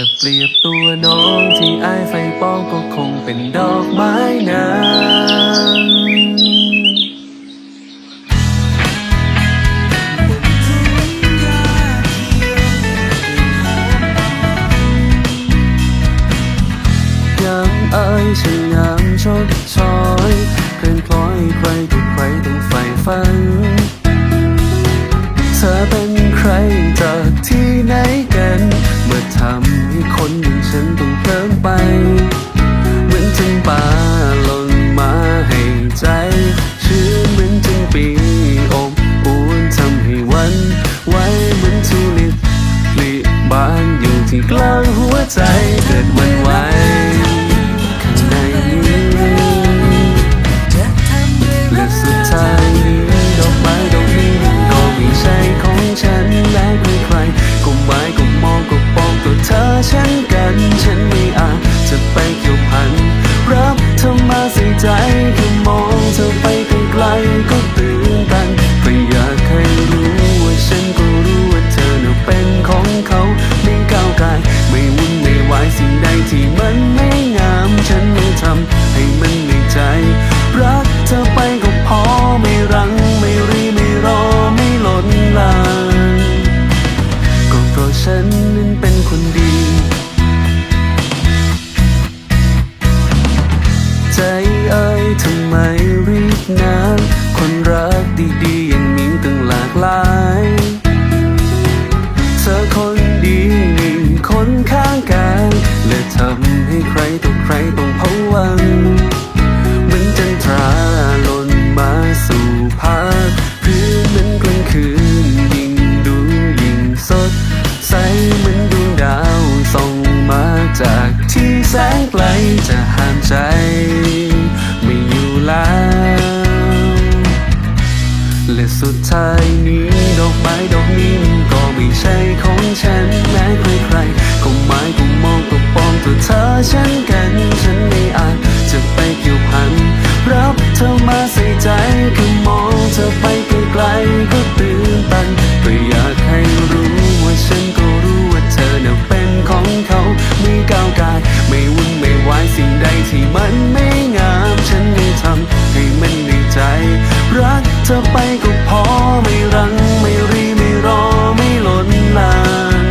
จะเปรียบตัวน้องที่อายไฟป้องก็คงเป็นดอกไม้นายามเอ่ยช่างงามชดชอยเคลื่อนคล้อยใครต่อใครต้องใฝ่ฝันเธอเป็น คนอย่างฉันต้องเพลินไป เหมือนจึงป่าหล่นมาให้ใจ ชื้นเหมือนจึงปีอบอุ่นทำให้วันไหว้เหมือนทูลิตลิบานอยู่ที่กลางหัวใจเกิดวัน ไจากที่แสนไกลจะห่างใจ ไม่อยู่แล้ว และสุดท้ายนี้ดอกไม้ดอกนี้มันก็ไม่ใช่ของฉันแม้ใครๆก็หมายก็มองก็ปองตัวเธอเช่นกัน ไม่ก้าวกาย ไม่วุ่นไม่วายสิ่งใดที่มันไม่งาม ฉันไม่ทำให้มันในใจ รักเธอไปก็พอไม่รังไม่รีไม่รอไม่หล่นลาง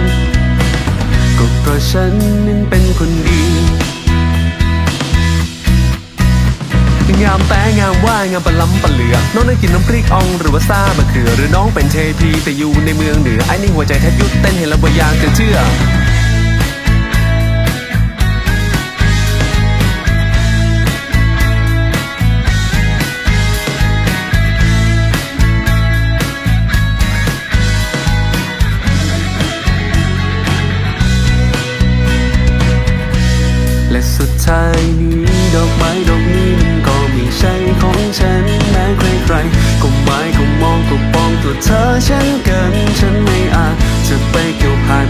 ก็เพราะฉันนั้นเป็นคนดีงามแต่งามว่างามปะล้ำปะเหลือ น้องได้กินน้ำพริกอ่องหรือว่าซ่ามะเขือ หรือน้องเป็นเทพีแต่อยู่ในเมืองเหนือไอ้นี่หัวใจแทบหยุดเต้นเห็นแล้วบ่อยากจะเชื่อ และสุดท้ายนี้ดอกไม้ดอกนี้มันก็ไม่ใช่ของฉันแม้ใครๆก็หมายก็มองก็ปองตัวเธอเช่นกัน ฉันไม่อาจจะไปเกี่ยวพัน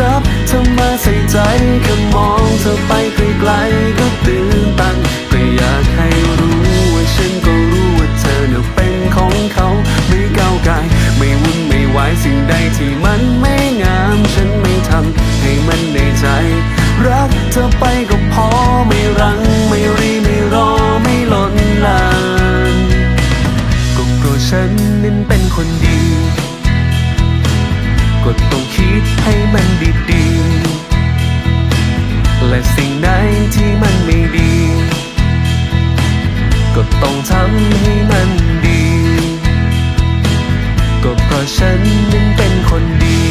รับเธอมาใส่ใจแค่มองเธอไปไกลๆก็ตื่นตันก็อยากให้รู้ว่าฉันก็รู้ว่าเธอน่ะเป็นของเขาไม่ก้าวไกลไม่วุ่นไม่วายสิ่งใดที่มัน ก็ต้องทำให้มันดี ก็เพราะฉันนั้นเป็นคนดี